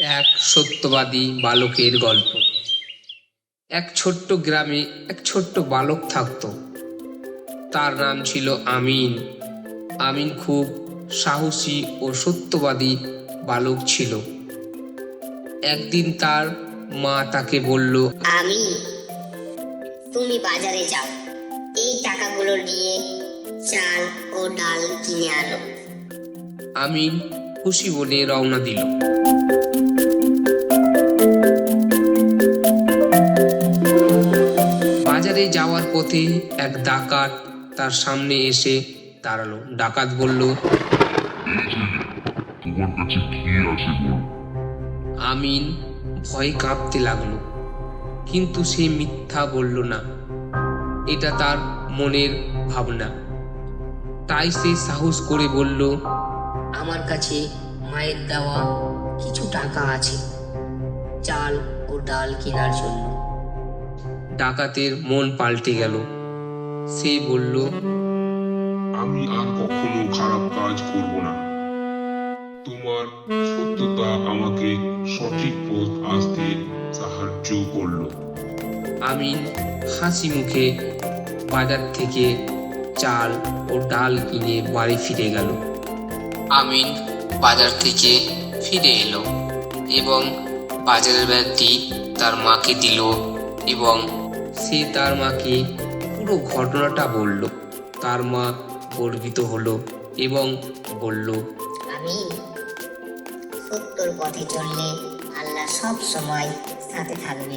এক সত্যবাদী বালকের গল্প। এক ছোট্ট গ্রামে এক ছোট্ট বালক থাকতো। তার নাম ছিল আমিন। আমিন খুব সাহসী ও সত্যবাদী বালক ছিল। একদিন তার মা তাকে বলল আমি তুমি বাজারে যাও। এই টাকাগুলো নিয়ে চাল ও ডাল কিনে আনো। আমিন খুশি বলে রওনা দিল। বাজারে যাওয়ার পথে এক ডাকাত তার সামনে এসে দাঁড়াল। ডাকাত বলল, আমিন ভয় কাঁপতে লাগল, কিন্তু সে মিথ্যা বলল না। এটা তার মনের ভাবনা। তাই সে সাহস করে বলল, আমার কাছে মায়ের দেওয়া কিছু টাকা আছে। চাল ও ডাল কেনার জন্য। ডাকাতের মন পাল্টে গেল। সে বলল আমি আর কখনো খারাপ কাজ করব না। তোমার সত্যতা আমাকে সঠিক পথ আসতে সাহায্য করল। আমিন হাসি মুখে বাজার থেকে চাল ও ডাল কিনে বাড়ি ফিরে গেল। আমিন বাজার থেকে ফিরে এলো এবং বাজারের ব্যাগটি তার মাকে দিল এবং সে তার মাকে পুরো ঘটনাটা বলল। তার মা গর্বিত হলো এবং বলল, আমি সত্যর পথে চললে আল্লাহ সব সময় সাথে থাকবে।